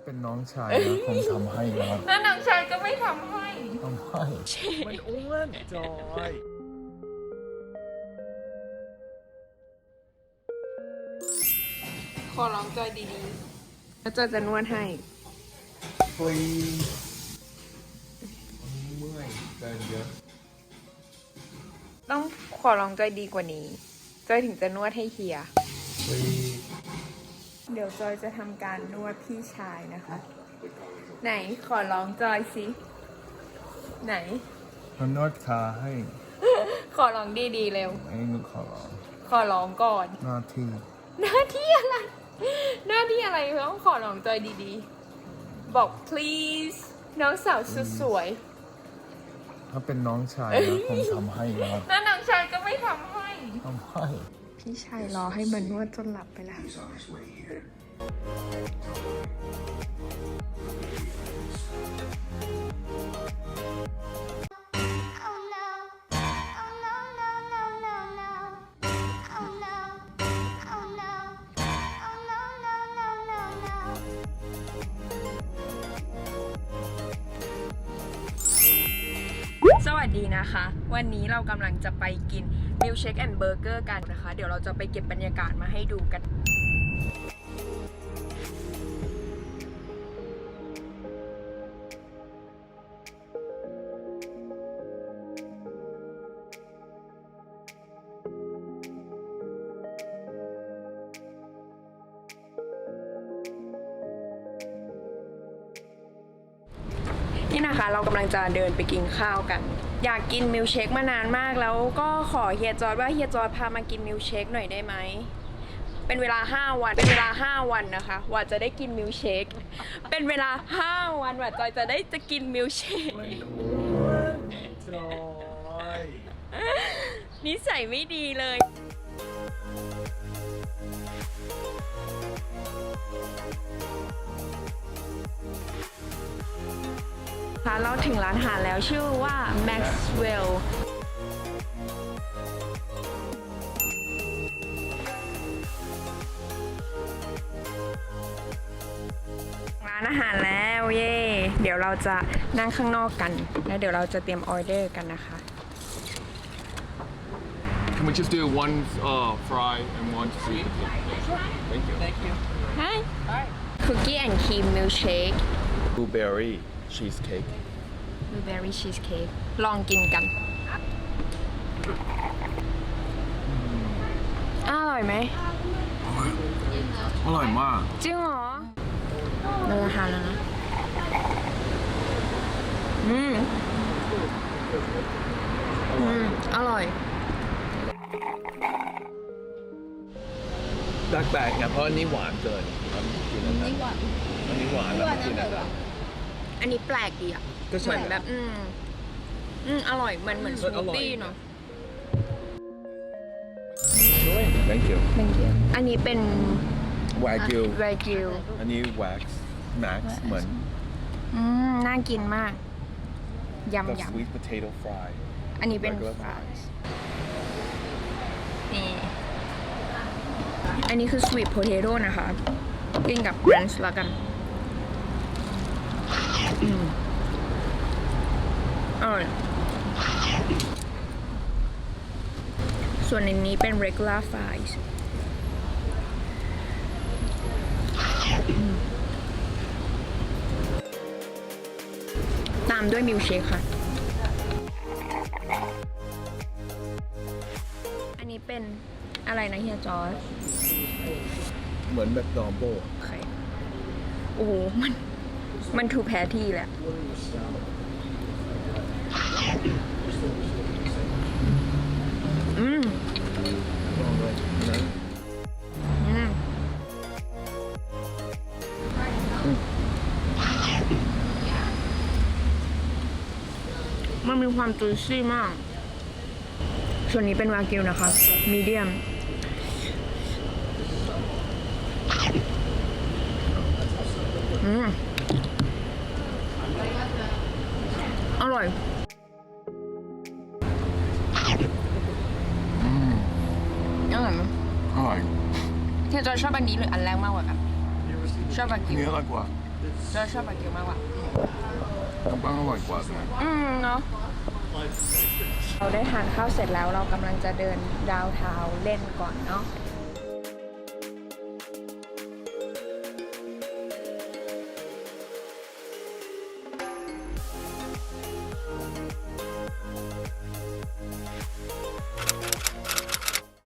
าเป็นน้องชายนะคงทำให้แล้วแล้วน้องชายก็ไม่ทำให้ ทำให้มันอ้วนจอยขอร้องจอยดีๆ แล้วจอยจะนวดให้ฟรีเมื่อยเดินเยอะต้องขอร้องจอยดีกว่านี้ จอยถึงจะนวดให้เฮียฟรี เดี๋ยวจอยจะทำการนวดพี่ชายนะคะ ไหนขอร้องจอยสิ ไหนมันนวดขาให้ ขอร้องดีๆเร็วไอ้หนูขอร้องขอร้องก่อน หน้าที่หน้าที่อะไร หน้าที่อะไรต้องขอร้องจอยดีๆ บอก please น้องสาวสุดสวย ถ้าเป็นน้องชายนะคงทำให้แล้วแล้วน้องชายก็ไม่ทำให้ ทำให้ พี่ชายรอให้มันนวดจนหลับไปแล้ว Oh no. Oh no, no, no, no, no. Oh no. Oh no. Oh no, no, no, no, no. สวัสดีนะคะ วันนี้เรากำลังจะไปกิน มิลเชคแอนด์เบอร์เกอร์กันนะคะ เดี๋ยวเราจะไปเก็บบรรยากาศมาให้ดูกัน นี่นะคะ เรากำลังจะเดินไปกินข้าวกัน อยากกินมิลค์เชคมานานมากแล้วก็ขอเฮียจอร์ดว่าเฮียจอร์ดพามากินมิลค์เชคหน่อยได้ไหมเป็นเวลา 5 วันเป็นเวลา 5 วันนะคะว่าจะได้กินมิลค์เชคเป็นเวลา 5 วันว่าจอยจะได้จะกินมิลค์เชคจอยนิสัยไม่ดีเลย เราถึงร้านอาหารแล้วชื่อว่า Maxwell ร้านอาหารแล้วเย่เดี๋ยวเราจะนั่งข้างนอกกัน แล้วเดี๋ยวเราจะเตรียมออเดอร์กันนะคะ Can we just do one uh, fry and one sweet? Thank you. Thank you. Hi Cookie and cream milkshake blueberry cheesecake blueberry cheesecake ลองกินกัน อร่อยไหมอร่อยมาก จริงเหรอมันราคาแล้วนะ อืม อืม อร่อยแปลกๆไงเพราะอันนี้หวานเกินครับกินอันนั้นอันนี้หวานแล้วไม่กินอันนั้น อันนี้แปลกดีอะก็เหใช่มือนแบบ อืม อืมอร่อยเหมือนเหมือนสเออมูอทร่อยตี้เนาะ thank you thank you อันนี้เป็น wagyu วากิวอันนี้ wax max เหมือน อืมน่ากินมากกับยำย sweet potato fry ำอันนี้เป็น regular ฟราย fries นี่ อันนี้คือ sweet potato นะคะ กินกับ ranch แล้วกัน อืม อร่อย ส่วนในนี้เป็น regular fries อืมตามด้วยมิลเชคค่ะ อันนี้เป็นอะไรนะเฮียจอร์จเหมือนแบบดอมโบ โอเค โอ้โห มัน มันถูกแพ้ที่แหละ อืมอืมมันมีความจุยซี่มาก ส่วนนี้เป็นวากิวนะคะ มีเดียม อืม ร่อยเฮียจอยชอบอันนี้หรืออันแรกมากกว่ากันชอบวากิวเนื้ออร่อยกว่าจอยชอบบาร์บีคิวมากกว่าน้ำปังอร่อยกว่าใช่ไหมอืมเนาะ เราได้ทานข้าวเสร็จแล้วเรากำลังจะเดินดาวเทาวน์เล่นก่อนเนาะ